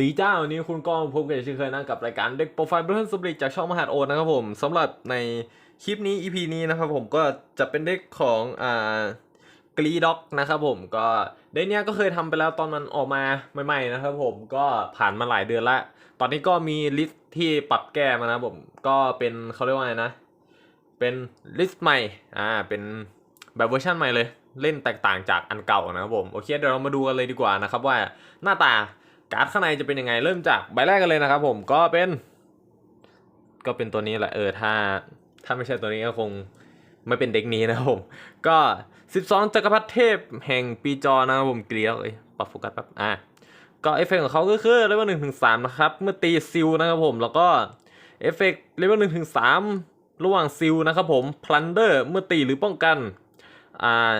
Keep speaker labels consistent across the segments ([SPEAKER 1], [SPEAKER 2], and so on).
[SPEAKER 1] ดีจ้าวันนี้คุณก็พบกันเช่นเคยนะกับรายการเด็กโปรไฟล์เบอร์สบริจากช่องมหาดโอนนะครับผมสำหรับในคลิปนี้ EP นี้นะครับผมก็จะเป็นเด็กของอ่ากรีด็อกนะครับผมก็เด็กเนี้ยก็เคยทำไปแล้วตอนมันออกมาใหม่ ๆ นะครับผมก็ผ่านมาหลายเดือนละตอนนี้ก็มีลิสต์ที่ปรับแก้มานะผมก็เป็นเขาเรียกว่าไงนะ เป็นลิสต์ใหม่อ่าเป็นแบบเวอร์ชันใหม่เลยเล่นแตกต่างจากอันเก่านะครับผมโอเคเดี๋ยวเรามาดูกันเลยดีกว่านะครับว่าหน้าตา การ์ดข้างในจะเป็นยังไงเริ่มจากใบแรกกันเลยนะครับ ผมก็เป็น ก็เป็นตัวนี้แหละเออถ้า ถ้าไม่ใช่ตัวนี้ก็คงไม่เป็นเด็กนี้นะครับผมก็ 12จักรพรรดิเทพแห่งปีจอนะครับผมเกลียวเอ้ยปรับโฟกัสแป๊บอะก็เอฟเฟกต์ของเขาก็คือเลเวลหนึ่งถึงสามนะครับ เมื่อตีซิลนะครับผมแล้วก็เอฟเฟกต์เลเวลหนึ่งถึงสามระหว่างซิลนะครับผมพลันเดอร์เมื่อตีหรือป้องกันอ่า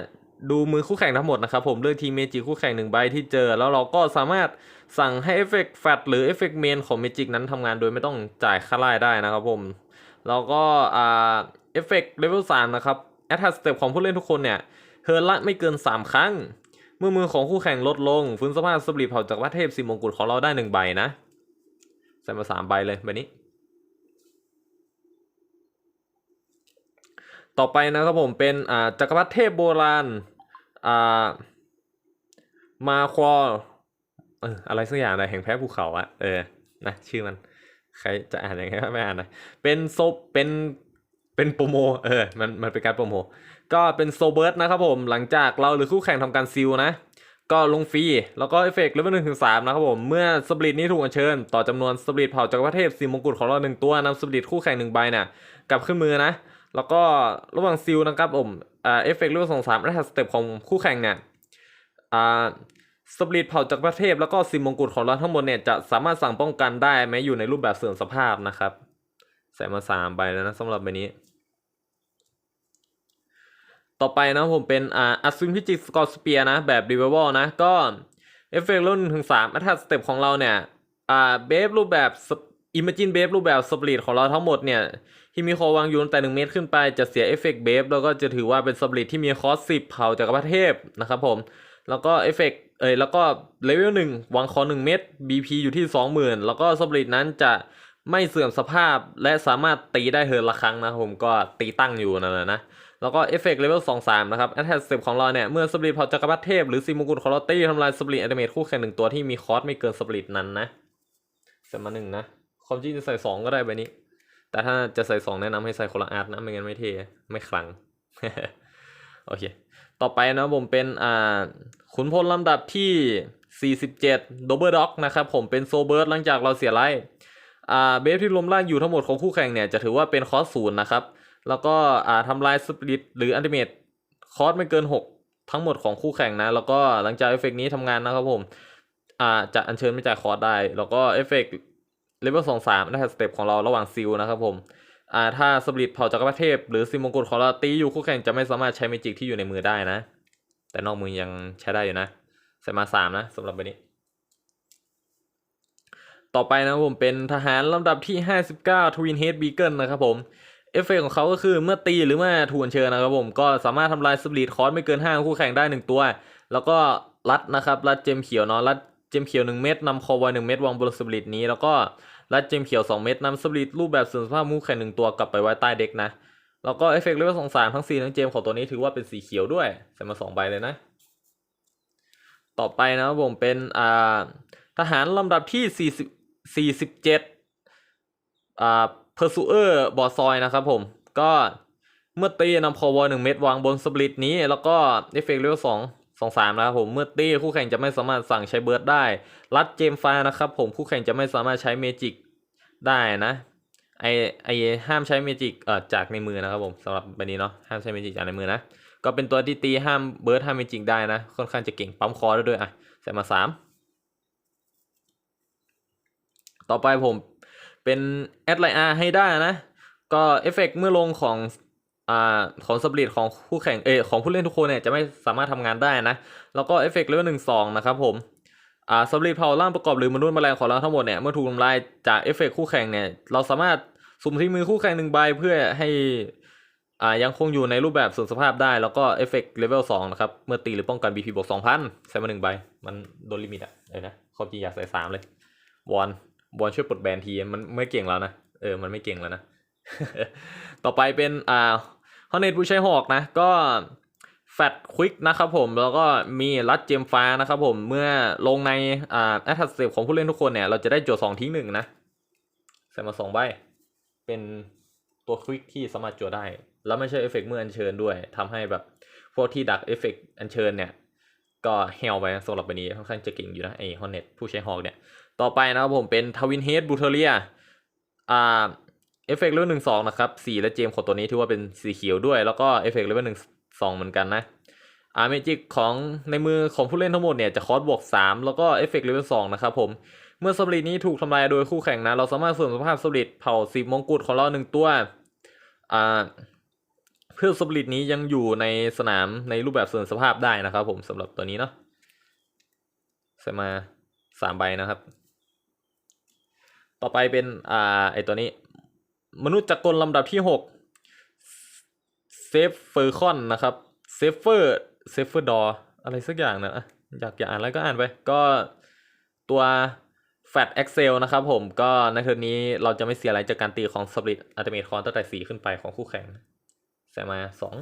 [SPEAKER 1] ดูมือคู่แข่งทั้งหมดนะครับผมเลือกทีมเมจิคู่แข่งหนึ่งใบที่เจอ แล้วเราก็สามารถ สั่งให้เอฟเฟกต์แฟตหรือเอฟเฟกต์เมนของเมจิกนั้นทำงานโดยไม่ต้องจ่ายค่าไล่ได้นะครับผม แล้วก็อ่าเอฟเฟกต์เลเวลสามนะครับแอตแทสเต็ปของผู้เล่นทุกคนเนี่ยเฮิร์ละไม่เกิน 3 ครั้ง เมื่อมือของคู่แข่งลดลง ฟื้นสภาพสปริเผาจากวัดเทพสีมงกุฎของเราได้หนึ่งใบนะใส่มาสามใบเลยใบนี้ ต่อไปนะครับผมเป็นอ่าจักรพรรดิเทพโบราณอ่ามาควอ เอออะไรสักอย่างอะไรแห่งแพ้ภูเขาอะเออนะชื่อมัน ใครจะอ่านยังไงก็ไม่อ่านนะเป็นโซเป็นเป็นโปรโมเออมันมันเป็นการโปรโม ก็เป็นโซเบิร์ตนะครับผมหลังจากเราหรือคู่แข่งทำการซิลนะ ก็ลงฟรีแล้วก็เอฟเฟกต์เลเวลหนึ่งถึงสามนะครับผมเมื่อสปริตนี้ถูกอัญเชิญ ต่อจำนวนสปริตเผ่าจักรพรรดิเทพสีมงกุฎของเราหนึ่งตัวนำสปริตคู่แข่งหนึ่งใบเนี่ยกลับขึ้นมือนะ แล้วก็ระหว่างซิลนะครับผมอ่าเอฟเฟกต์เลเวลสองสามและสเต็ปของคู่แข่งเนี่ยอ่า สปริตเผาจักรพรรดิเทพแล้วก็ซิมงกุฎของเราทั้งหมดเนี่ยจะสามารถสั่งป้องกันได้แม้อยู่ในรูปแบบเสื่อมสภาพนะครับ ใส่มาสามใบแล้วนะสำหรับใบนี้ ต่อไปนะผมเป็นอ่าอัศวินพิจิสกอร์สเปียนะแบบรีเวลนะก็เอฟเฟกต์รุ่นถึงสามอัตราสเต็ปของเราเนี่ยอ่าเบฟรูปแบบอิมเมจินเบฟรูปแบบสปริตของเราทั้งหมดเนี่ยที่มีคอวางอยู่ตั้งแต่หนึ่งเมตรขึ้นไปจะเสียเอฟเฟกต์เบฟแล้วก็จะถือว่าเป็นสปริตที่มีคอสสิบเผาจากประเทศนะครับผม แล้วก็เอฟเฟกต์ เอ้ยแล้วก็เลเวลหนึ่งวางคอหนึ่งเมตร BP อยู่ที่สองหมื่นแล้วก็สปริตนั้นจะไม่เสื่อมสภาพและสามารถตีได้เฮิร์นละครั้งนะผมก็ตีตั้งอยู่นั่นแหละนะ แล้วก็เอฟเฟกต์เลเวลสองสามนะครับแอตแทสเต็ปของเราเนี่ย เมื่อสปริตเผาจักรพรรดิเทพหรือซีมงกุฎขอราตีทำลายสปริตแอนิเมตคู่แข่งหนึ่งตัวที่มีคอสไม่เกินสปริตนั้นนะใส่มาหนึ่งนะความจริงจะใส่สองก็ได้ใบนี้ แต่ถ้าจะใส่สองแนะนำให้ใส่คนละอาร์ตนะไม่งั้นไม่เท่ไม่คลังโอเค ต่อไปนะผมเป็นอ่าขุนพลลำดับที่ 47 d o b b l e Dog นะครับผมเป็นโซเบิร์ดหลังจากเราเสียไล่อ่าเบฟที่รวมร่างอยู่ทั้งหมดของคู่แข่งเนี่ยจะถือว่าเป็นคอสศูนย์นะครับ แล้วก็อ่าทำลายสปิริตหรืออันติเมตคอสไม่เกิน 6 ทั้งหมดของคู่แข่งนะ แล้วก็หลังจากเอฟเฟกต์นี้ทำงานนะครับผมอ่าจะอัญเชิญไม่จ่ายคอสได้ แล้วก็เอฟเฟกต์เลเวลสองสามได้สเต็ปของเราระหว่างซิลนะครับผม อ่าถ้าสปริตเผาจักรพรรดิเทพหรือซิมมงกุฎของเราตีอยู่คู่แข่งจะไม่สามารถใช้เมจิกที่อยู่ในมือได้นะ แต่นอกมือยังใช้ได้อยู่นะใส่มาสามนะสำหรับใบนี้ ต่อไปนะผมเป็นทหารลำดับที่ 59 Twin Head Beacon นะครับผมเอฟเฟกต์ของเขาก็คือเมื่อตีหรือเมื่อถูกอัญเชิญนะครับผมก็สามารถทำลายสปริตคอร์สไม่เกิน5คู่แข่งได้ 1 ตัว แล้วก็รัดนะครับรัดเจมเขียวเนาะรัดเจมเขียว 1 เม็ดนำคอไว้1เม็ดวางบนสปริตนี้แล้วก็ รัดเจมเขียว 2 เม็ดนำสปริตรูปแบบเสื่อมสภาพคู่แข่งหนึ่งตัวกลับไปไว้ใต้เด็กนะ แล้วก็เอฟเฟกต์เลเวลสองสามทั้งสี่ทั้งเจมของตัวนี้ถือว่าเป็นสีเขียวด้วยใส่มาสองใบเลยนะ ต่อไปนะผมเป็นอ่าทหารลำดับที่สี่สิบสี่สิบเจ็ดอ่าเพอร์ซูเออร์บอซอยนะครับผมก็เมื่อตีนำคอวอหนึ่งเม็ดวางบนสปริตนี้ แล้วก็เอฟเฟกต์เลเวลสอง สองสามนะครับผมเมื่อตีคู่แข่งจะไม่สามารถสั่งใช้เบิร์ดได้ รัดเจมฟ้านะครับผมคู่แข่งจะไม่สามารถใช้เมจิกได้นะไอไอห้ามใช้เมจิกเอ่อจากในมือนะครับผมสำหรับใบนี้เนาะห้ามใช้เมจิกจากในมือนะก็เป็นตัวที่ตีห้ามเบิร์ดห้ามเมจิกได้นะ ค่อนข้างจะเก่งปั๊มคอได้ด้วยอะใส่มาสามต่อไปผมเป็นแอดไลอาให้ได้นะ ก็เอฟเฟกเมื่อลงของ อ่าของสปริตของคู่แข่งเออของผู้เล่นทุกคนเนี่ยจะไม่สามารถทำงานได้นะ แล้วก็เอฟเฟกต์เลเวลหนึ่งสองนะครับผมอ่าสปริตเผาร่างประกอบหรือมนุษย์แมลงของเราทั้งหมดเนี่ยเมื่อถูกทำลายจากเอฟเฟกต์คู่แข่งเนี่ยเราสามารถสุ่มที่มือคู่แข่งหนึ่งใบเพื่อให้อ่ายังคงอยู่ในรูปแบบส่วนสภาพได้แล้วก็เอฟเฟกต์เลเวลสองนะครับเมื่อตีหรือป้องกัน BP บวกสองพันใส่มาหนึ่งใบมันโดนลิมิตอะเลยนะควาจริงอยากใส่สามเลยวอนวอนช่วยปลดแบนทีมันไม่เก่งแล้วนะเออมันไม่เก่งแล้วนะ ต่อไปเป็นอ่าฮอนเนตผู้ใช้หอกนะ ก็แฟตควิกนะครับผม แล้วก็มีรัดเจมฟ้านะครับผม เมื่อลงในอ่าแอตทัสเซฟของผู้เล่นทุกคนเนี่ย เราจะได้โจทย์สองทิ้งหนึ่งนะ ใส่มาสองใบ เป็นตัวควิกที่สามารถโจทย์ได้ แล้วไม่ใช่เอฟเฟกต์เมื่ออัญเชิญด้วยทำให้แบบพวกที่ดักเอฟเฟกต์อัญเชิญเนี่ย ก็เฮลไปสำหรับวันนี้ค่อนข้างจะเก่งอยู่นะไอฮอนเนตผู้ใช้หอกเนี่ย ต่อไปนะครับผมเป็นทวินเฮดบูเทเรียอ่า เอฟเฟกต์เลเวลหนึ่งสองนะครับสีและเจมของตัวนี้ถือว่าเป็นสีเขียวด้วย แล้วก็เอฟเฟกต์เลเวลหนึ่งสองเหมือนกันนะอ่าเมจิกของในมือของผู้เล่นทั้งหมดเนี่ยจะคอสบวกสามแล้วก็เอฟเฟกต์เลเวลสองนะครับผมเมื่อสปริตนี้ถูกทำลายโดยคู่แข่งนะ เราสามารถเสริมสภาพสปริตเผ่าสีมงกุฎของเราหนึ่งตัวอ่าเพื่อสปริตนี้ยังอยู่ในสนามในรูปแบบเสริมสภาพได้นะครับผมสำหรับตัวนี้เนาะใส่มาสามใบนะครับ ต่อไปเป็นอ่าไอตัวนี้ มนุษย์จักรกลลำดับที่หกเซฟเฟอร์คอนนะครับเซฟเฟอร์เซฟเฟอร์ดออะไรสักอย่างนะอยากอยากอ่านอะไรก็อ่านไป ก็ตัว Fat Excel นะครับผมก็ในเทอร์นนี้เราจะไม่เสียอะไรจากการตีของ Split Ultimate คอนตั้งแต่สี่ขึ้นไปของคู่แข่งใส่มาสอง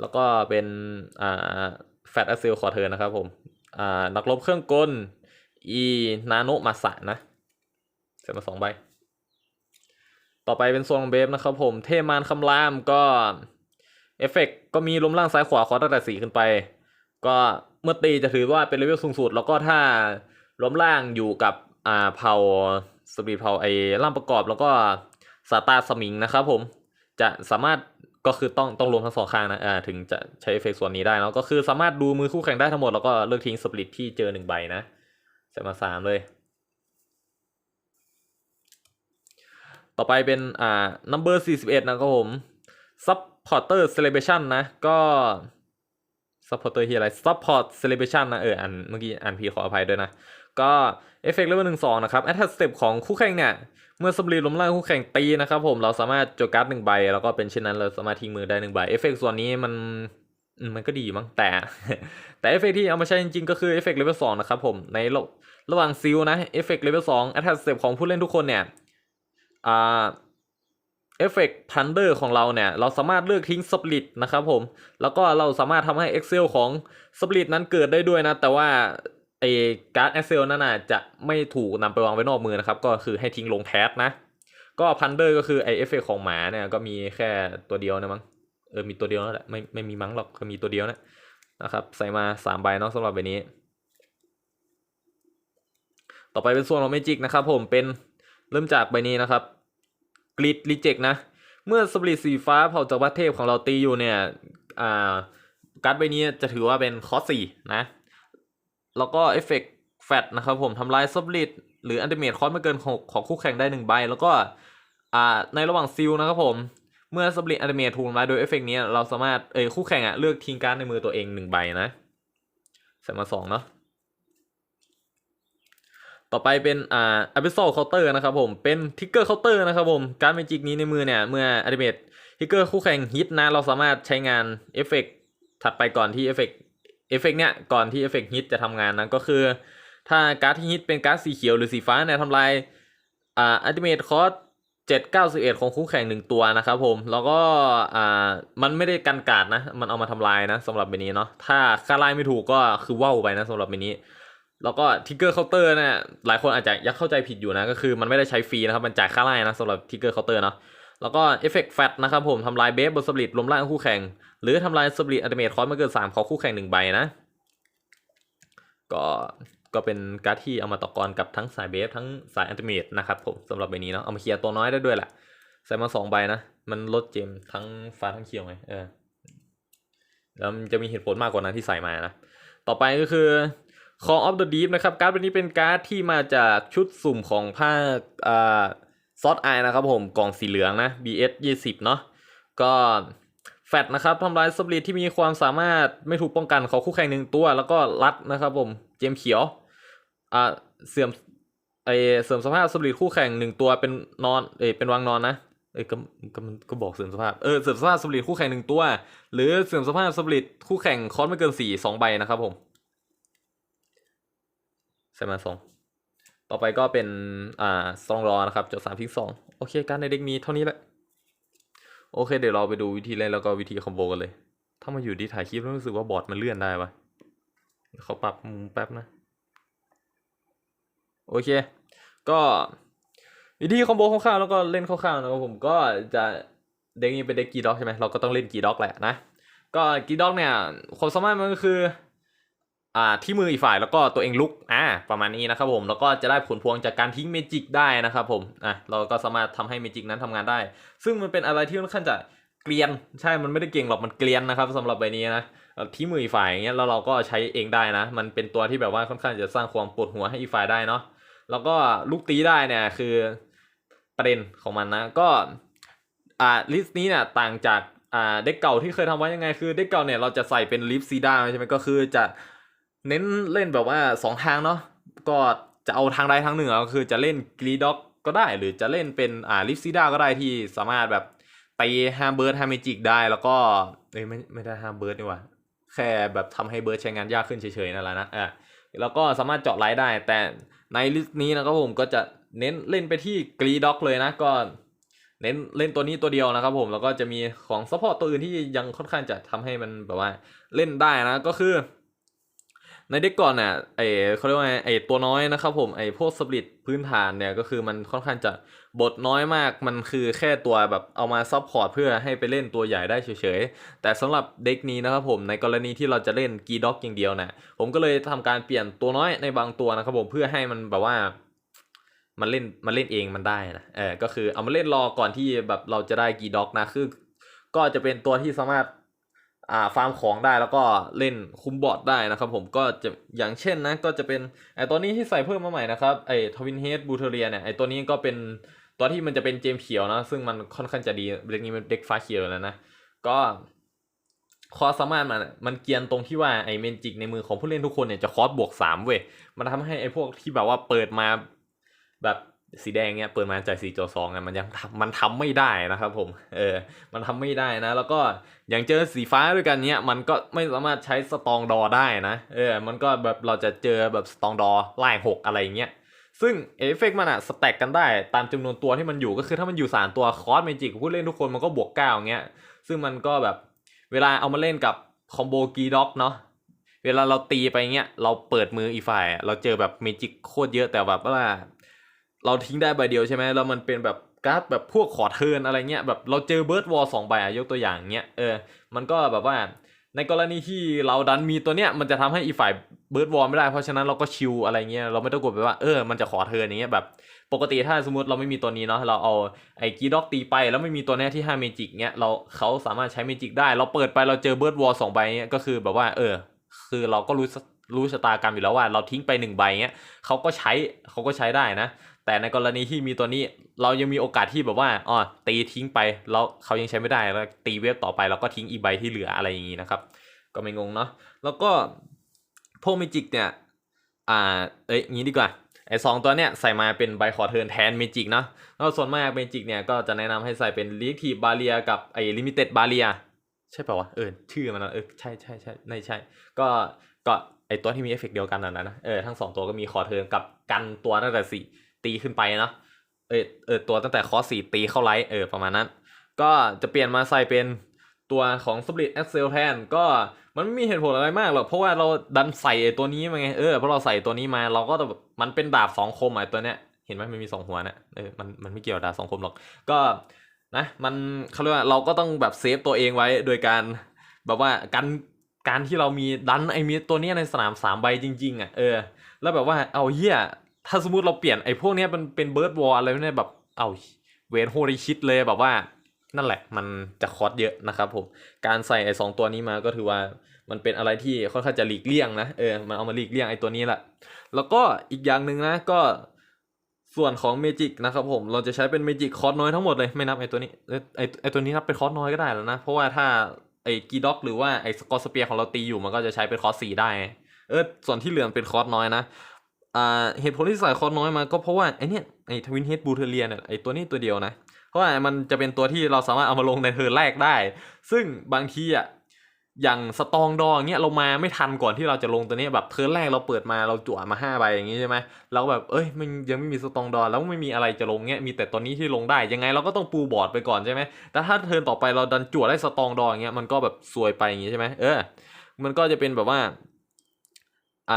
[SPEAKER 1] แล้วก็เป็นอ่า Fat Excel ขอเทิร์นนะครับผมอ่านักรบเครื่องกลอีนาโนมาสะนะใส่มาสองใบ ต่อไปเป็นโซนเบฟนะครับผม เทมานคำรามก็เอฟเฟกก็มีลมล่างซ้ายขวาขอตั้งแต่สี่ขึ้นไป ก็เมื่อตีจะถือว่าเป็นเลเวลสูงสุด แล้วก็ถ้าล้มล่างอยู่กับอ่าเผาสปีดเผาไอ้ร่างประกอบแล้วก็สตาร์สมิงนะครับผม จะสามารถก็คือต้องต้องรวมทั้งสองข้างนะอ่าถึงจะใช้เอฟเฟกส่วนนี้ได้เนอะก็คือสามารถดูมือคู่แข่งได้ทั้งหมดแล้วก็เลือกทิ้งสปริตที่เจอหนึ่งใบนะใส่มาสามเลย ต่อไปเป็นอ่า number 41 นะครับผม supporter celebration นะ ก็ supporter ที่อะไร support celebration นะ เออ อันเมื่อกี้อ่านพีขออภัยด้วยนะ ก็เอฟเฟกต์เลเวลหนึ่งสองนะครับ attack step ของคู่แข่งเนี่ย เมื่อสมรีล้มล่างคู่แข่งตีนะครับผม เราสามารถโจการ์ดหนึ่งใบ แล้วก็เป็นเช่นนั้นเราสามารถทิ้งมือได้หนึ่งใบ เอฟเฟกต์ส่วนนี้มันมันก็ดีมั้งแต่ แต่เอฟเฟกต์ที่เอามาใช้จริงๆ ก็คือเอฟเฟกต์เลเวลสองนะครับผม ในระระหว่างซิลนะเอฟเฟกต์เลเวลสอง attack step ของผู้เล่นทุกคนเนี่ย อ่าเอฟเฟกต์พันเดอร์ของเราเนี่ย เราสามารถเลือกทิ้งสปริตนะครับผม แล้วก็เราสามารถทำให้ Excel ของสปริตนั้นเกิดได้ด้วยนะ แต่ว่าไอการ์ด Excel นั่นน่ะจะไม่ถูกนำไปวางไว้นอกมือนะครับ ก็คือให้ทิ้งลงแพทนะ ก็พันเดอร์ก็คือไอเอฟเฟกของหมาเนี่ย ก็มีแค่ตัวเดียวนะมั้ง เออ มีตัวเดียวนั่นแหละ ไม่ไม่มีมั้งหรอกก็มีตัวเดียวนะนะครับ ใส่มาสามใบเนาะสำหรับใบนี้ ต่อไปเป็นส่วนของเมจิกนะครับผมเป็น เริ่มจากใบนี้นะครับกริดรีเจกนะ เมื่อสปริตสีฟ้าเผ่าจากวัดเทพของเราตีอยู่เนี่ยอ่าการ์ดใบนี้จะถือว่าเป็นคอสสี่นะ แล้วก็เอฟเฟกต์แฟตนะครับผมทำลายสปริตหรืออันเดเมทคอสไม่เกินของของคู่แข่งได้หนึ่งใบแล้วก็อ่าในระหว่างซิลนะครับผมเมื่อสปริตอันเดเมทถูกทำลายโดยเอฟเฟกต์นี้เราสามารถเอยคู่แข่งอะเลือกทิ้งการ์ดในมือตัวเองหนึ่งใบนะใส่มาสองเนาะ ต่อไปเป็นอ่า abyssal counter นะครับผม เป็นทิกเกอร์เคาน์เตอร์นะครับผม การเมจิกนี้ในมือเนี่ย เมื่ออัลติเมททิกเกอร์คู่แข่งฮิตนะ เราสามารถใช้งานเอฟเฟกถัดไปก่อนที่เอฟเฟกเอฟเฟกเนี่ย ก่อนที่เอฟเฟกฮิตจะทำงานนะก็คือ ถ้าการ์ดที่ฮิตเป็นการ์ดสีเขียวหรือสีฟ้าเนี่ยทำลายอ่าอัลติเมทคอสเจ็ดเก้าสิบเอ็ดของคู่แข่งหนึ่งตัวนะครับผม แล้วก็อ่ามันไม่ได้กันการ์ดนะ มันเอามาทำลายนะสำหรับเบนี้เนาะ ถ้าค่าไล่ไม่ถูกก็คือว่าวไปนะสำหรับเบนี้ แล้วก็ทิกเกอร์เคาน์เตอร์เนี่ยหลายคนอาจจะยักเข้าใจผิดอยู่นะ ก็คือมันไม่ได้ใช้ฟรีนะครับ มันจ่ายค่าไล่นะสำหรับทิกเกอร์เคาน์เตอร์เนาะแล้วก็เอฟเฟกต์แฟตนะครับผมทำลายเบฟบนสปริตลมล่างคู่แข่ง หรือทำลายสปริตอัตเมทคอสไม่เกินสามขอคู่แข่งหนึ่งใบนะ ก็ก็เป็นการ์ดที่เอามาต่อกรกับทั้งสายเบฟทั้งสายอัลติเมทนะครับผมสำหรับใบนี้เนาะเอามาเคลียร์ตัวน้อยได้ด้วยแหละใส่มาสองใบนะ มันลดเจมทั้งฟ้าทั้งเขียวไงเออแล้วมันจะมีเหตุผลมากกว่านั้นที่ใส่มานะ ต่อไปก็คือ Call of the Deep นะครับ การ์ดใบนี้เป็นการ์ดที่มาจากชุดสุ่มของภาคอ่าซอสไอนะครับผมกล่องสีเหลืองนะ BS 20 เนาะก็แฟตนะครับทำลายสปริตที่มีความสามารถไม่ถูกป้องกันของคู่แข่งหนึ่งตัว แล้วก็รัดนะครับผมเจมเขียวอ่าเสื่อมไอเสื่อมสภาพสปริตคู่แข่งหนึ่งตัวเป็นนอนเอเป็นวางนอนนะเอ้ยก็ก็มันก็บอกเสื่อมสภาพเออเสื่อมสภาพสปริตคู่แข่งหนึ่งตัว หรือเสื่อมสภาพสปริตคู่แข่งคอสไม่เกินสี่สองใบนะครับผม ใส่มาสองต่อไปก็เป็นอ่าสองรอนะครับจดสามทิ้งสองโอเคการในเด็กมีเท่านี้แหละ โอเค เดี๋ยวเราไปดูวิธีเล่นแล้วก็วิธีคอมโบกันเลย ถ้ามาอยู่ที่ถ่ายคลิปแล้วรู้สึกว่าบอร์ดมันเลื่อนได้ปะเขาปรับมุมแป๊บนะ โอเค ก็วิธีคอมโบคร่าวๆแล้วก็เล่นคร่าวๆนะครับผมก็จะเด็กนี้เป็นเด็กกีด็อกใช่ไหมเราก็ต้องเล่นกีด็อกแหละนะก็กีด็อกเนี่ยความสามารถมันก็คือ อ่าที่มืออีกฝ่ายแล้วก็ตัวเองลุกอ่าประมาณนี้นะครับผมแล้วก็จะได้ผลพวงจากการทิ้งเมจิกได้นะครับผมอะเราก็สามารถทำให้เมจิกนั้นทำงานได้ ซึ่งมันเป็นอะไรที่ค่อนข้างจะเกลียนใช่มันไม่ได้เก่งหรอกมันเกลียนนะครับสำหรับใบนี้นะที่มืออีกฝ่ายอย่างเงี้ยแล้วเราก็ใช้เองได้นะ มันเป็นตัวที่แบบว่าค่อนข้างจะสร้างความปวดหัวให้อีกฝ่ายได้เนาะแล้วก็ลูกตีได้เนี่ยคือประเด็นของมันนะก็อ่าลิสต์นี้เนี่ยต่างจากอ่าเด็กเก่าที่เคยทำไว้ยังไงคือเด็กเก่าเนี่ยเราจะใส่เป็นลิฟซีดาใช่ไหมก็คือจะ เน้นเล่นแบบว่าสองทางเนาะก็จะเอาทางใดทางหนึ่งก็คือจะเล่นกรีด็อกก็ได้ หรือจะเล่นเป็นอ่าลิฟซิด้าก็ได้ที่สามารถแบบตีฮาเบิร์ดฮาเมจิกได้แล้วก็เอ้ยไม่ไม่ได้ฮาเบิร์ดนี่หว่าแค่แบบทำให้เบิร์ดใช้งานยากขึ้นเฉยๆนั่นแหละนะอะแล้วก็สามารถเจาะไลท์ได้ แต่ในลิสต์นี้นะครับผมก็จะเน้นเล่นไปที่กรีด็อกเลยนะก็เน้นเล่นตัวนี้ตัวเดียวนะครับผมแล้วก็จะมีของซัพพอร์ตตัวอื่นที่ยังค่อนข้างจะทำให้มันแบบว่าเล่นได้นะก็คือ ในเด็กก่อนเนี่ยไอเขาเรียกว่าไงไอตัวน้อยนะครับผมไอพวกสปริตพื้นฐานเนี่ยก็คือมันค่อนข้างจะบทน้อยมากมันคือแค่ตัวแบบเอามาซับพอร์ตเพื่อให้ไปเล่นตัวใหญ่ได้เฉยๆ แต่สำหรับเด็กนี้นะครับผมในกรณีที่เราจะเล่นกีด็อกอย่างเดียวนะผมก็เลยทำการเปลี่ยนตัวน้อยในบางตัวนะครับผมเพื่อให้มันแบบว่ามันเล่นมันเล่นเองมันได้นะเออก็คือเอามาเล่นรอก่อนที่แบบเราจะได้กีด็อกนะคือ ก็จะเป็นตัวที่สามารถ อ่าฟาร์มของได้แล้วก็เล่นคุมบอร์ดได้นะครับผมก็จะอย่างเช่นนะก็จะเป็นไอตัวนี้ที่ใส่เพิ่มมาใหม่นะครับไอทวินเฮดบูเทเรียเนี่ยไอตัวนี้ก็เป็นตัวที่มันจะเป็นเจมเขียวนะซึ่งมันค่อนข้างจะดีเด็กนี้มันเด็กฟ้าเขียวแล้วนะก็ความสามารถมันมันเกียนตรงที่ว่าไอเมนจิกในมือของผู้เล่นทุกคนเนี่ยจะคอสบวกสามเว้ยมันทำให้ไอพวกที่แบบว่าเปิดมาแบบ สีแดงเนี่ยเปิดมาจากสีจอสองอะมันยังมันทำไม่ได้นะครับผมเออมันทำไม่ได้นะ แล้วก็อย่างเจอสีฟ้าด้วยกันเนี้ยมันก็ไม่สามารถใช้สตองดอได้นะเออมันก็แบบเราจะเจอแบบสตองดอไล่หกอะไรอย่างเงี้ยซึ่งเอฟเฟกมันอะสแต็กกันได้ตามจำนวนตัวที่มันอยู่ก็คือถ้ามันอยู่สามตัวคอสเมจิกผู้เล่นทุกคนมันก็บวกเก้าเงี้ยซึ่งมันก็แบบเวลาเอามาเล่นกับคอมโบกีด็อกเนาะเวลาเราตีไปเงี้ยเราเปิดมืออีฝ่ายเราเจอแบบเมจิกโคตรเยอะแต่แบบว่า เราทิ้งได้ใบเดียวใช่ไหมแล้วมันเป็นแบบการ์ดแบบพวกขอเทินอะไรเงี้ยแบบเราเจอเบิร์ดวอลสองใบอะยกตัวอย่างเงี้ยเออมันก็แบบว่าในกรณีที่เราดันมีตัวเนี้ยมันจะทำให้อีฝ่ายเบิร์ดวอลไม่ได้เพราะฉะนั้นเราก็ชิลอะไรเงี้ยเราไม่ต้องกลัวไปว่าเออมันจะขอเทินอย่างเงี้ยแบบปกติถ้าสมมติเราไม่มีตัวนี้เนาะเราเอาไอ้กีด็อกตีไปแล้วไม่มีตัวเนี้ยที่ห้าเมจิกเงี้ยเราเขาสามารถใช้เมจิกได้ เราเปิดไปเราเจอเบิร์ดวอลสองใบเงี้ยก็คือแบบว่าเออ คือเราก็รู้รู้ชะตากรรมอยู่แล้วว่า เราทิ้งไปหนึ่งใบเงี้ยเขาก็ใช้เขาก็ใช้ได้นะ แต่ในกรณีที่มีตัวนี้เรายังมีโอกาสที่แบบว่าอ๋อตีทิ้งไปแล้วเขายังใช้ไม่ได้แล้วตีเวฟต่อไปเราก็ทิ้งอีใบที่เหลืออะไรอย่างนี้นะครับ ก็ไม่งงเนาะแล้วก็พวกเมจิกเนี่ยอ่าเอ้ยงี้ดีกว่าไอ้สองตัวเนี่ยใส่มาเป็นใบขอเทิร์นแทนเมจิกเนาะแล้วส่วนมากเมจิกเนี่ยก็จะแนะนำให้ใส่เป็นลิทีบาเรียกับไอ้ลิมิเต็ดบาเรียใช่ป่าวะเออชื่อมันเออใช่ใช่ใช่ไม่ใช่ก็ก็ไอตัวที่มีเอฟเฟกต์เดียวกันนั่นนะเออทั้งสองตัวก็มีคอเทิร์นกับกันตัวตั้งแต่สี่ ตีขึ้นไปเนาะเออเออตัวตั้งแต่คอสี่ตีเข้าไลท์เออประมาณนั้น ก็จะเปลี่ยนมาใส่เป็นตัวของ Split Excel แทนก็มันไม่มีเหตุผลอะไรมากหรอกเพราะว่าเราดันใส่ตัวนี้มาไงเออเพราะเราใส่ตัวนี้มาเราก็จะมันเป็นดาบสองคมไอะตัวเนี้ยเห็นไหมมันมีสองหัวเนี่ยเออมันมันไม่เกี่ยวดาบสองคมหรอก ก็นะมันเขาเรียกว่าเราก็ต้องแบบเซฟตัวเองไว้โดยการแบบว่าการการที่เรามีดันไอ้มีตัวเนี้ยในสนามสามใบจริงๆอะเออ แล้วแบบว่าเอาเหี้ย ถ้าสมมติเราเปลี่ยนไอ้พวกเนี้ยมันเป็นเบิร์ดวอลอะไรเนี่ยแบบ เอาเวนโฮริชิตเลยแบบว่า นั่นแหละมันจะคอสเยอะนะครับผม การใส่ไอ้สองตัวนี้มาก็ถือว่ามันเป็นอะไรที่ค่อนข้างจะหลีกเลี่ยงนะเออมันเอามาหลีกเลี่ยงไอ้ตัวนี้แหละ แล้วก็อีกอย่างหนึ่งนะก็ส่วนของเมจิกนะครับผมเราจะใช้เป็นเมจิกคอร์สน้อยทั้งหมดเลยไม่นับไอ้ตัวนี้ไอ้ไอ้ตัวนี้นับเป็นคอร์สน้อยก็ได้แล้วนะ เพราะว่าถ้าไอ้กีด็อกหรือว่าไอ้สกอร์สเปียของเราตีอยู่มันก็จะใช้เป็นคอร์สสี่ได้ เออส่วนที่เหลือเป็นคอสน้อยนะ อ่าเหตุผลที่ใส่คอสน้อยมาก็เพราะว่าไอเนี้ยไอทวินเฮดบูเทเลียเนี่ยไอตัวนี้ตัวเดียวนะ เพราะว่ามันจะเป็นตัวที่เราสามารถเอามาลงในเทิร์แรกได้ ซึ่งบางทีอะอย่างสตองดองเงี้ยเรามาไม่ทันก่อนที่เราจะลงตัวนี้แบบเทิร์นแรกเราเปิดมาเราจั่วมาห้าใบอย่างงี้ใช่ไหมแล้วแบบเอ้ยมันยังไม่มีสตองดองแล้วไม่มีอะไรจะลงเงี้ยมีแต่ตัวนี้ที่ลงได้ยังไงเราก็ต้องปูบอร์ดไปก่อนใช่ไหมแต่ถ้าเทิร์นต่อไปเราดันจั่วได้สตองดองเงี้ยมันก็แบบซวยไปอย่างงี้ใช่ไหมเออ มันก็จะเป็นแบบว่าอ่า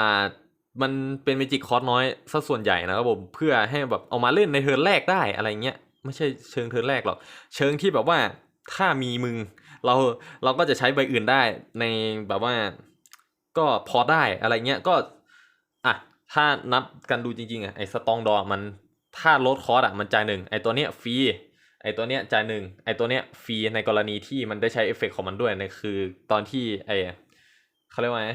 [SPEAKER 1] มันเป็นเมจิกคอร์สน้อยซะส่วนใหญ่นะครับผมเพื่อให้แบบเอามาเล่นในเทิร์นแรกได้อะไรเงี้ยไม่ใช่เชิงเทิร์นแรกหรอกเชิงที่แบบว่าถ้ามีมึงเราเราก็จะใช้ใบอื่นได้ในแบบว่าก็พอได้อะไรเงี้ยก็อะถ้านับกันดูจริงๆอะไอ้สตองดอมันถ้าลดคอร์สอะมันจ่ายหนึ่งไอ้ตัวเนี้ยฟรีไอ้ตัวเนี้ยจ่ายหนึ่งไอ้ตัวเนี้ยฟรีในกรณีที่มันได้ใช้เอฟเฟกต์ของมันด้วยนะคือตอนที่ไอเขาเรียกว่าไง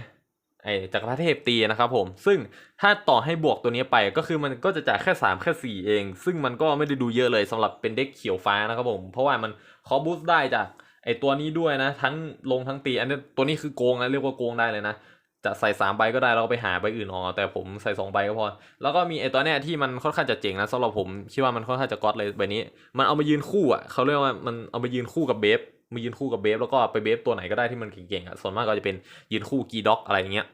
[SPEAKER 1] ไอ้จักรพรรดิเทพตีนะครับผมซึ่งถ้าต่อให้บวกตัวนี้ไปก็คือมันก็จะจ่ายแค่สามแค่สี่เอง ซึ่งมันก็ไม่ได้ดูเยอะเลยสำหรับเป็นเด็กเขียวฟ้านะครับผม เพราะว่ามันคอบูสต์ได้จากไอ้ตัวนี้ด้วยนะ ทั้งลงทั้งตี อันนี้ตัวนี้คือโกงนะเรียกว่าโกงได้เลยนะ จะใส่สามใบก็ได้แล้วก็ไปหาใบอื่นออกแต่ผมใส่สองใบก็พอ แล้วก็มีไอ้ตัวเนี้ยที่มันค่อนข้างจะเจ๋งนะสำหรับผมคิดว่ามันค่อนข้างจะก๊อตเลยใบนี้ มันเอามายืนคู่อะเขาเรียกว่ามันเอามายืนคู่กับเบฟ มายืนคู่กับเบฟแล้วก็ไปเบฟตัวไหนก็ได้ที่มันเก่งๆอะส่วนมากก็จะเป็นยืนคู่กีด็อกอะไรเงี้ย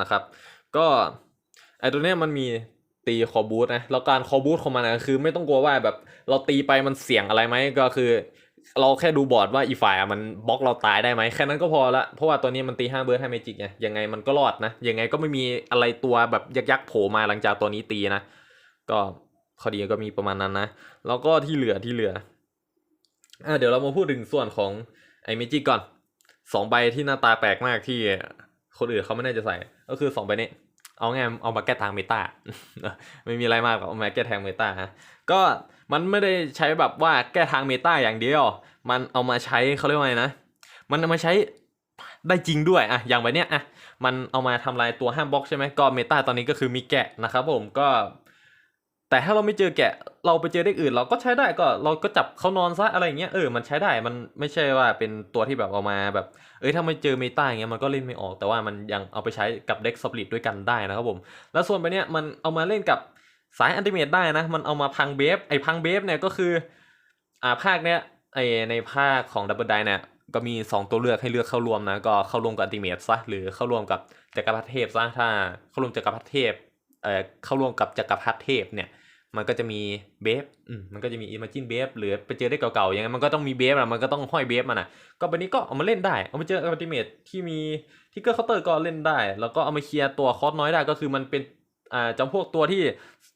[SPEAKER 1] นะครับ ก็ไอตัวเนี้ยมันมีตีคอบูทนะแล้วการคอบูทของมันนะคือไม่ต้องกลัวว่าแบบเราตีไปมันเสี่ยงอะไรไหมก็คือ เราแค่ดูบอร์ดว่าอีฝ่ายมันบล็อกเราตายได้ไหมแค่นั้นก็พอละเพราะว่าตัวนี้มันตีห้าเบิร์ดห้าเมจิกไงยังไงมันก็รอดนะยังไงก็ไม่มีอะไรตัวแบบยักษ์โผล่มาหลังจากตัวนี้ตีนะ ก็ข้อดีก็มีประมาณนั้นนะ แล้วก็ที่เหลือที่เหลือ อะเดี๋ยวเรามาพูดถึงส่วนของไอ้เมจิกก่อนสองใบที่หน้าตาแปลกมากที่คนอื่นเขาไม่น่าจะใส่ ก็คือสองใบนี้ เอาไงเอามาแก้ทางเมตาไม่มีอะไรมากหรอกเอามาแก้ทางเมตาฮะก็มันไม่ได้ใช้แบบว่าแก้ทางเมตาอย่างเดียว มันเอามาใช้เขาเรียกว่าไงนะ มันเอามาใช้ได้จริงด้วยอะอย่างแบบเนี้ยอะมันเอามาทำลายตัวห้ามบล็อกใช่ไหมก็เมตาตอนนี้ก็คือมีแกะนะครับผมก็ แต่ถ้าเราไม่เจอแกะเราไปเจอเด็กอื่น เราก็ใช้ได้ก็เราก็จับเขานอนซะอะไรอย่างเงี้ยเออมันใช้ได้มันไม่ใช่ว่าเป็นตัวที่แบบเอามาแบบ เอ้ยถ้าไม่เจอเมตาอย่างเงี้ยมันก็เล่นไม่ออก แต่ว่ามันยังเอาไปใช้กับเด็กสปริตด้วยกันได้นะครับผม แล้วส่วนไปเนี้ยมันเอามาเล่นกับสายอันติเมตได้นะ มันเอามาพังเบฟไอพังเบฟเนี่ยก็คืออ่าภาคเนี้ยไอในภาคของดับเบิลไดเนี่ยก็มี 2 ตัวเลือกให้เลือกเข้าร่วมนะก็เข้าร่วมกับอันติเมตซะหรือเข้าร่วมกับจักรพรรดิเทพซะถ้าเข้าร่วมจักรพรรดิเทพเอ่อเข้าร่วมกับจักรพรรดิเทพเนี่ย มันก็จะมีเบฟอืมมันก็จะมีอิม g จินเบฟหรือไปเจอได้เก่าๆย่างเงี้ยมันก็ต้องมีเบฟอะมันก็ต้องห้อยเบฟมันอะก็วันนี้ก็เอามาเล่นได้ เอามาเจออัลติเมทที่มีที่เกอร์เคาน์เตอร์ก็เล่นได้ แล้วก็เอามาเคลียร์ตัวคอสน้อยได้ก็คือมันเป็นอ่าจำพวกตัวที่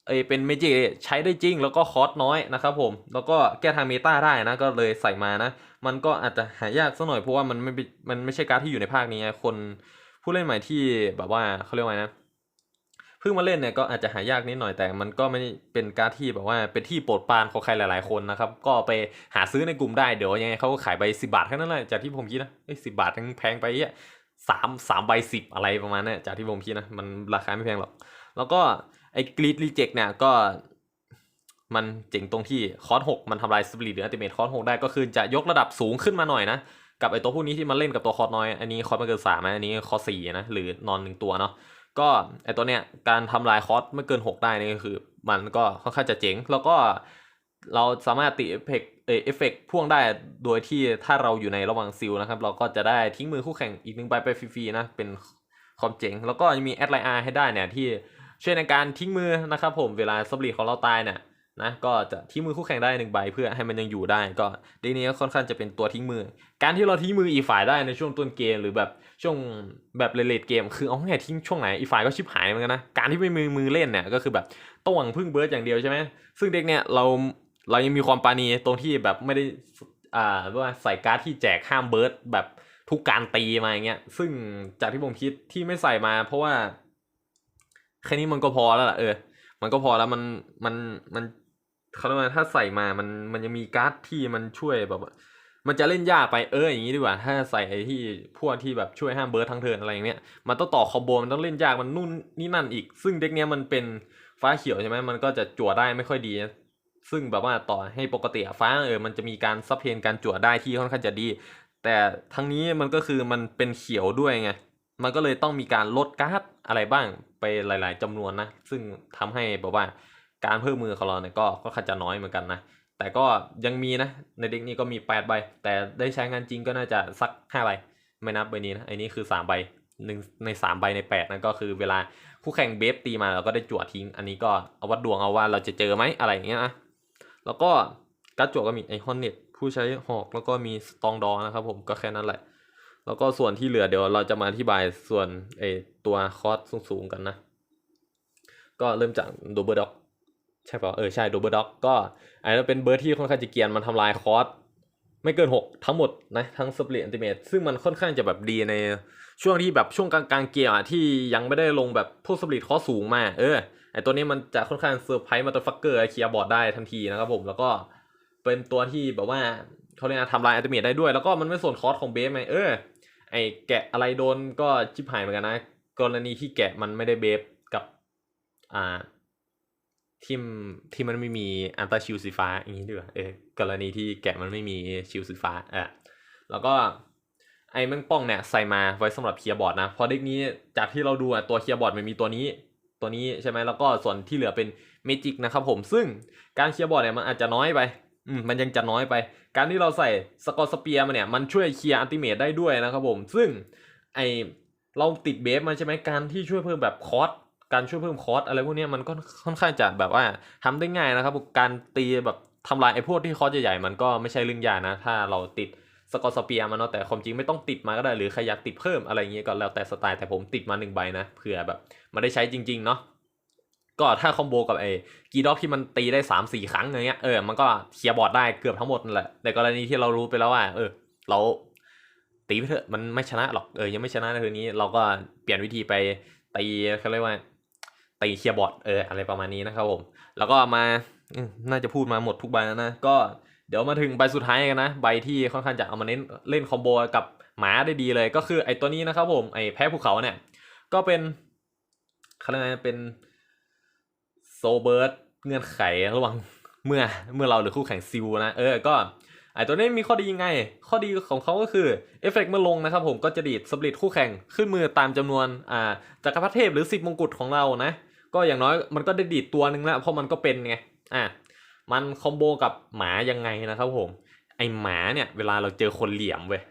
[SPEAKER 1] เอเป็นเมจิกใช้ได้จริง แล้วก็คอสน้อยนะครับผม แล้วก็แก้ทางเมตาได้นะก็เลยใส่มานะ มันก็อาจจะหายากสักหน่อยเพราะว่ามันไม่เป็นมันไม่ใช่การ์ดที่อยู่ในภาคนี้คนผู้เล่นใหม่ที่แบบว่าเขาเรียกว่าไงนะ เพิ่งมาเล่นเนี่ยก็อาจจะหายากนิดหน่อยแต่มันก็ไม่เป็นการดที่แบบว่าเป็นที่โปรดปรานของใครหลาย ๆคนนะครับก็ไปหาซื้อในกลุ่มได้เดี๋ยวยังไงเขาก็ขายใบสิบาทแค่นั้นแหละจากที่ผมคิดนะเอ้สิบาททั้งแพงไปอะสามสามใบสิบอะไรประมาณนี้จากที่ผมคิดนะมันราคาไม่แพงหรอก แล้วก็ไอ้กรีดรีเจ็กเนี่ยก็มันเจ๋งตรงที่คอร์สหกมันทำลายสปิริตหรืออัติเมทคอร์สหกได้ก็คือจะยกระดับสูงขึ้นมาหน่อยนะ กับไอตัวพวกนี้ที่มันเล่นกับตัวคอร์สน้อย อันนี้คอร์สไม่เกินสามอันนี้คอร์สสี่นะ หรือนอนหนึ่งตัวเนาะ ก็ไอตัวเนี้ยการทำลายคอร์สไม่เกิน 6 ได้นี่ก็คือ มันก็ค่อนข้างจะเจ๋ง แล้วก็เราสามารถติเอฟเฟกเอฟเฟกพ่วงได้โดยที่ถ้าเราอยู่ในระหว่างซิลนะครับ เราก็จะได้ทิ้งมือคู่แข่งอีกหนึ่งใบไปฟรีๆนะ เป็นความเจ๋ง แล้วก็ยังมีแอดไลน์อาร์ให้ได้เนี่ยที่ช่วยในการทิ้งมือนะครับผมเวลาสปริตของเราตายเนี่ย นะก็จะทิ้งมือคู่แข่งได้หนึ่งใบเพื่อให้มันยังอยู่ได้ ก็เดกนี้ก็ค่อนข้างจะเป็นตัวทิ้งมือ การที่เราทิ้งมืออีฝ่ายได้ในช่วงต้นเกมหรือแบบช่วงแบบเลดเกม คือเอาง่ายทิ้งช่วงไหนอีฝ่ายก็ชิบหายเหมือนกันนะการที่ไม่มือมือเล่นเนี่ยก็คือแบบต้องหวังพึ่งเบิร์ดอย่างเดียวใช่ไหมซึ่งเด็กเนี่ยเราเรายังมีความปาณีตรงที่แบบไม่ได้อ่าว่าใส่การ์ดที่แจกห้ามเบิร์ดแบบทุกการตีมาอย่างเงี้ย ซึ่งจากที่ผมคิดที่ไม่ใส่มาเพราะว่าแค่นี้มันก็พอแล้วล่ะเออ มันก็พอแล้วมันมันมัน เขาเรียกว่าถ้าใส่มามันมันยังมีการ์ดที่มันช่วยแบบ มันจะเล่นยากไปเอออย่างนี้ดีกว่า ถ้าใส่ไอ้ที่พวกที่แบบช่วยห้ามเบิร์ดทั้งเทินอะไรอย่างเนี้ยมันต้องต่อคอมโบมันต้องเล่นยากมันนู่นนี่นั่นอีก ซึ่งเด็กเนี้ยมันเป็นฟ้าเขียวใช่ไหมมันก็จะจั่วได้ไม่ค่อยดี ซึ่งแบบว่าต่อให้ปกติฟ้าเออมันจะมีการซับเพนการจั่วได้ที่ค่อนข้างจะดี แต่ทั้งนี้มันก็คือมันเป็นเขียวด้วยไงมันก็เลยต้องมีการลดการ์ดอะไรบ้างไปหลาย ๆจำนวนนะ ซึ่งทำให้แบบว่า การเพิ่มมือของเราเนี่ยก็ค่อนข้างจะน้อยเหมือนกันนะ แต่ก็ยังมีนะ ในเด็กนี้ก็มีแปดใบ แต่ได้ใช้งานจริงก็น่าจะสักห้าใบ ไม่นับใบนี้นะไอ้นี่คือสามใบหนึ่งในสามใบในแปดนั่นก็คือเวลาคู่แข่งเบฟตีมาเราก็ได้จั่วทิ้ง อันนี้ก็เอาวัดดวงเอาว่าเราจะเจอไหมอะไรอย่างเงี้ยนะแล้วก็การดจั่วก็มีไอฮอนเน็ตผู้ใช้หอกแล้วก็มีสตองดอนะครับผมก็แค่นั้นแหละ แล้วก็ส่วนที่เหลือเดี๋ยวเราจะมาอธิบายส่วนไอตัวคอร์สสูงๆกันนะ ก็เริ่มจากโดเบอร์ด็อก ใช่ป่ะเออใช่โดเบอร์ด็อกก็อันนั้นเป็นเบอร์ที่ค่อนข้างจะเกียนมันทำลายคอร์สไม่เกิน 6 ทั้งหมดนะทั้งสปริตอันติเมตซึ่งมันค่อนข้างจะแบบดีในช่วงที่แบบช่วงกลางๆเกมอะที่ยังไม่ได้ลงแบบพวกสปริตคอสสูงมา เออไอตัวนี้มันจะค่อนข้างเซอร์ไพรส์มาตอร์ฟักเกอร์เคลียร์บอร์ดได้ทันทีนะครับผมแล้วก็เป็นตัวที่แบบว่าเขาเรียกทำลายอันติเมตได้ด้วย แล้วก็มันไม่ส่วนคอร์สของเบฟไงเออไอแกะอะไรโดนก็ชิบหายเหมือนกันนะ กรณีที่แกะมันไม่ได้เบฟกับอ่า ทีมที่มันไม่มีอันตราชิลสีฟ้าอย่างนี้ด้วยเออกรณีที่แกะมันไม่มีชิลสีฟ้าอะแล้วก็ไอ้แมงป้องเนี่ยใส่มาไว้สำหรับเคียร์บอร์ดนะเพราะเด็กนี้จากที่เราดูอะตัวเคียร์บอร์ดมันมีตัวนี้ตัวนี้ใช่ไหมแล้วก็ส่วนที่เหลือเป็นเมจิกนะครับผมซึ่งการเคียร์บอร์ดเนี่ยมันอาจจะน้อยไปอืมมันยังจะน้อยไป การที่เราใส่สกอร์สเปียร์มาเนี่ยมันช่วยเคลียร์อัลติเมทได้ด้วยนะครับผมซึ่งไอเราติดเบฟมาใช่ไหมการที่ช่วยเพิ่มแบบคอร์ส การช่วยเพิ่มคอร์สอะไรพวกนี้มันก็ค่อนข้างจะแบบว่าทำได้ง่ายนะครับการตีแบบทำลายไอ้พวกที่คอร์สใหญ่ๆมันก็ไม่ใช่เรื่องยากนะ ถ้าเราติดสกอร์สเปียร์มาเนาะแต่ความจริงไม่ต้องติดมาก็ได้หรือใครอยากติดเพิ่มอะไรเงี้ยก็แล้วแต่สไตล์แต่ผมติดมาหนึ่งใบนะเผื่อแบบมันได้ใช้จริง ๆ เนาะก็ถ้าคอมโบกับไอ้กีด็อกที่มันตีได้สามสี่ครั้งอย่างเงี้ยเออมันก็เคลียร์บอร์ดได้เกือบทั้งหมดนั่นแหละในกรณีที่เรารู้ไปแล้วว่า เออ เราตีไปเถอะมันไม่ชนะหรอกเออยังไม่ชนะในทีนี้ เราก็เปลี่ยนวิธีไปตีเขาเรียกว่า ตีเคียร์บอร์ดเอออะไรประมาณนี้นะครับผม แล้วก็มาน่าจะพูดมาหมดทุกใบแล้วนะ ก็เดี๋ยวมาถึงใบสุดท้ายกันนะ ใบที่ค่อนข้างจะเอามาเน้นเล่นคอมโบกับหมาได้ดีเลย ก็คือไอตัวนี้นะครับผมไอแพ้ภูเขาเนี่ย ก็เป็นเขาเรียกว่าเป็นโซเบิร์ดเงื่อนไขระหว่างเมื่อเมื่อเราหรือคู่แข่งซิลนะ เออก็ไอตัวนี้มีข้อดียังไง ข้อดีของเขาก็คือเอฟเฟกเมื่อลงนะครับผมก็จะดีดสปริตคู่แข่งขึ้นมือตามจำนวนอ่าจักรพรรดิเทพหรือสิบมงกุฎของเรานะ ก็อย่างน้อยมันก็ได้ดีดตัวหนึ่งแล้วเพราะมันก็เป็นไงอะมันคอมโบกับหมายังไงนะครับผมไอหมาเนี่ยเวลาเราเจอคนเหลี่ยมเว้ย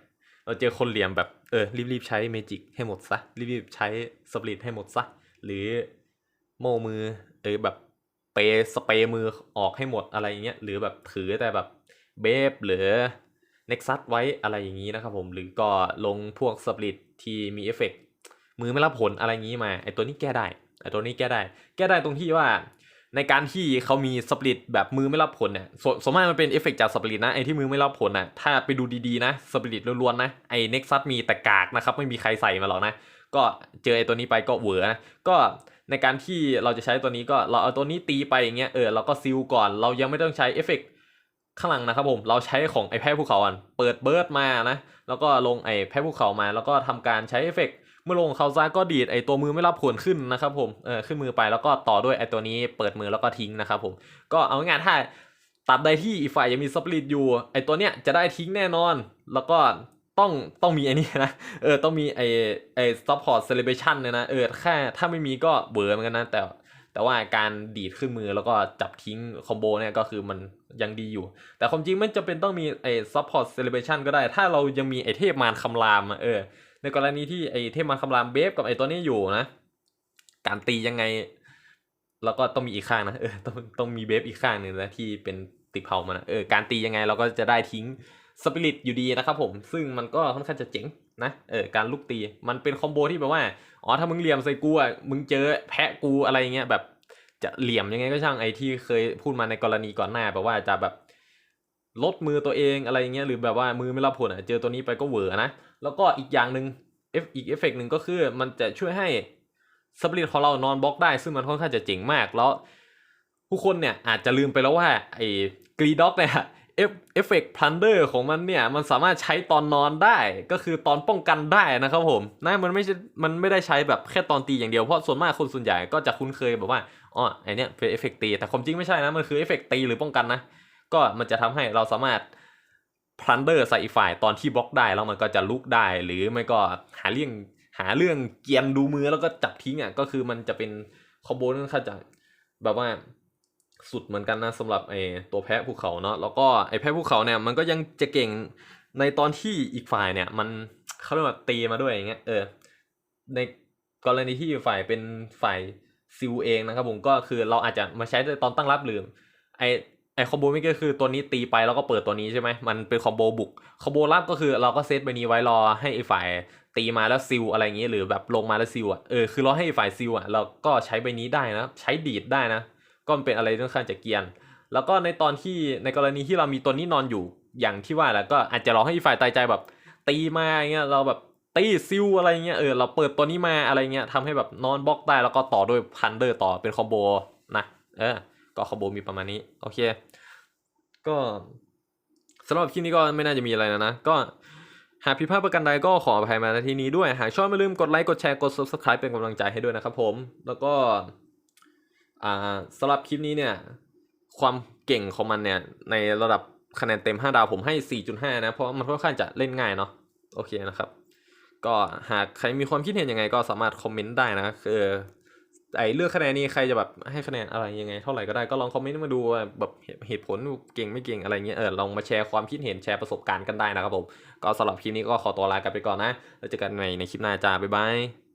[SPEAKER 1] เราเจอคนเหลี่ยมแบบเออรีบๆใช้เมจิกให้หมดซะรีบๆใช้สปริตให้หมดซะหรือโมมือเออแบบเปย์สเปย์มือออกให้หมดอะไรอย่างเงี้ยหรือแบบถือแต่แบบเบฟหรือเน็กซัสไว้อะไรอย่างนี้นะครับผมหรือก็ลงพวกสปริตที่มีเอฟเฟกต์มือไม่รับผลอะไรอย่างนี้มาไอตัวนี้แก้ได้ ไอตัวนี้แก้ได้ แก้ได้ตรงที่ว่าในการที่เขามีสปริตแบบมือไม่รับผลเนี่ยสสมมติมันเป็นเอฟเฟกต์จากสปริตนะไอ้ที่มือไม่รับผลนะถ้าไปดูดีๆนะสปริตล้วนๆนะไอ้เน็กซัสมีแต่กากนะครับไม่มีใครใส่มาหรอกนะก็เจอไอ้ตัวนี้ไปก็เหวอนะก็ในการที่เราจะใช้ตัวนี้ก็เราเอาตัวนี้ตีไปอย่างเงี้ยเออเราก็ซิลก่อนเรายังไม่ต้องใช้เอฟเฟกต์ข้างหลังนะครับผมเราใช้ของไอ้แพ้ภูเขาอะเปิดเบิร์ดมานะแล้วก็ลงไอ้แพ้ภูเขามา แล้วก็ทำการใช้เอฟเฟกต์ มื่อลงเขาซาก็ดีดไอตัวมือไม่รับผลขึ้นนะครับผมเออขึ้นมือไปแล้วก็ต่อด้วยไอตัวนี้เปิดมือแล้วก็ทิ้งนะครับผมก็เอาง่ายถ้าตัดใดที่อีกฝ่ายยังมีสปริตอยู่ไอตัวเนี้ยจะได้ทิ้งแน่นอน แล้วก็ต้องต้องมีไอ้นี่นะเออต้องมีไอไอซัพพอร์ตเซเลบรชันเนี่ยนะเออแค่ถ้าไม่มีก็เบื่อเหมือนกันนะแต่แต่ว่าการดีดขึ้นมือแล้วก็จับทิ้งคอมโบเนี่ยก็คือมันยังดีอยู่ แต่ความจริงไม่จำเป็นต้องมีไอซัพพอร์ตเซเลบรชันก็ได้ ถ้าเรายังมีไอเทพมารคำรามเออ ในกรณีที่ไอเทพมารคำรามเบฟกับไอตัวนี้อยู่นะ การตียังไง แล้วก็ต้องมีอีกข้างนะเออต้องต้องมีเบฟอีกข้างหนึ่งนะที่เป็นติดเผามันนะเออการตียังไงเราก็จะได้ทิ้งสปิริตอยู่ดีนะครับผม ซึ่งมันก็ค่อนข้างจะเจ๋งนะเออการลุกตีมันเป็นคอมโบที่แบบว่าอ๋อถ้ามึงเหลี่ยมใส่กูอะมึงเจอแพะกูอะไรเงี้ยแบบจะเหลี่ยมยังไงก็ช่างไอที่เคยพูดมาในกรณีก่อนหน้าแบบว่าจะแบบ ลดมือตัวเองอะไรเงี้ยหรือแบบว่ามือไม่รับผลอะเจอตัวนี้ไปก็เหวอนะแล้วก็อีกอย่างหนึ่งเอฟอีกเอฟเฟกหนึ่งก็คือมันจะช่วยให้สปริตของเรานอนบล็อกได้ซึ่งมันค่อนข้างจะเจ๋งมากแล้วผู้คนเนี่ยอาจจะลืมไปแล้วว่าไอ้กรีด็อกเนี่ยเอฟเอฟเฟกพลันเดอร์ของมันเนี่ยมันสามารถใช้ตอนนอนได้ก็คือตอนป้องกันได้นะครับผมนะมันไม่ใช่มันไม่ได้ใช้แบบแค่ตอนตีอย่างเดียวเพราะส่วนมากคนส่วนใหญ่ก็จะคุ้นเคยแบบว่าอ๋อไอเนี้ยเป็นเอฟเฟกตีแต่ความจริงไม่ใช่นะมันคือเอฟเฟกตีหรือป้องกันนะ ก็มันจะทำให้เราสามารถพลันเดอร์ใส่อีกฝ่ายตอนที่บล็อกได้แล้วมันก็จะลุกได้ หรือไม่ก็หาเรื่องหาเรื่องเกียนดูมือแล้วก็จับทิ้งอะก็คือมันจะเป็นคอมโบนั่นข้างจะแบบว่าสุดเหมือนกันนะสำหรับไอ้ตัวแพะภูเขาเนาะแล้วก็ไอ้แพะภูเขาเนี่ยมันก็ยังจะเก่งในตอนที่อีกฝ่ายเนี่ย มันเขาเรียกว่าตีมาด้วยอย่างเงี้ยเออในกรณีที่ฝ่ายเป็นฝ่ายซิลเองนะครับผมก็คือเราอาจจะมาใช้ในตอนตั้งรับหรือไอ ไอคอมโบไม่ก็คือตัวนี้ตีไปแล้วก็เปิดตัวนี้ใช่ไหมมันเป็นคอมโบบุกคอมโบรับก็คือเราก็เซตไปนี้ไว้รอให้ไอฝ่ายตีมาแล้วซิลอะไรอย่างเงี้ยหรือแบบลงมาแล้วซิลอะเออคือราให้อีฝ่ายซิลอะเราก็ใช้ใบนี้ได้นะ ใช้ดีดได้นะ ก็มันเป็นอะไรที่ค่อนข้างจะเกียน แล้วก็ในตอนที่ในกรณีที่เรามีตัวนี้นอนอยู่อย่างที่ว่าแหละก็อาจจะรอให้อีฝ่ายตายใจแบบ ตีมาอย่างเงี้ยเราแบบตีซิลอะไรเงี้ยเออเราเปิดตัวนี้มาอะไรเงี้ยทำให้แบบนอนบล็อกได้แล้วก็ต่อด้วยพันเดอร์ต่อเป็นคอมโบนะเออ ก็คอมโบมีประมาณนี้ โอเค ก็สำหรับคลิปนี้ก็ไม่น่าจะมีอะไรแล้วนะ ก็หากผิดพลาดประกันใดก็ขออภัยมาณที่นี้ด้วย หากชอบไม่ลืมกดไลค์ กดแชร์ กด subscribe เป็นกำลังใจให้ด้วยนะครับผม แล้วก็สำหรับคลิปนี้เนี่ย ความเก่งของมันเนี่ย ในระดับคะแนนเต็ม 5 ดาวผมให้ 4.5 นะ เพราะมันค่อนข้างจะเล่นง่ายเนาะ โอเคนะครับ ก็หากใครมีความคิดเห็นยังไงก็สามารถคอมเมนต์ได้นะคือ ไอเลือกคะแนนนี้ใครจะแบบให้คะแนนอะไรยังไงเท่าไหร่ก็ได้ก็ลองคอมเมนต์มาดูว่าแบบเหตุผลเก่งไม่เก่งอะไรเงี้ยเออลองมาแชร์ความคิดเห็นแชร์ประสบการณ์กันได้นะครับผม ก็สำหรับคลิปนี้ก็ขอตัวลากันไปก่อนนะ แล้วเจอกันใหม่ในคลิปหน้าจ้าบ๊ายบาย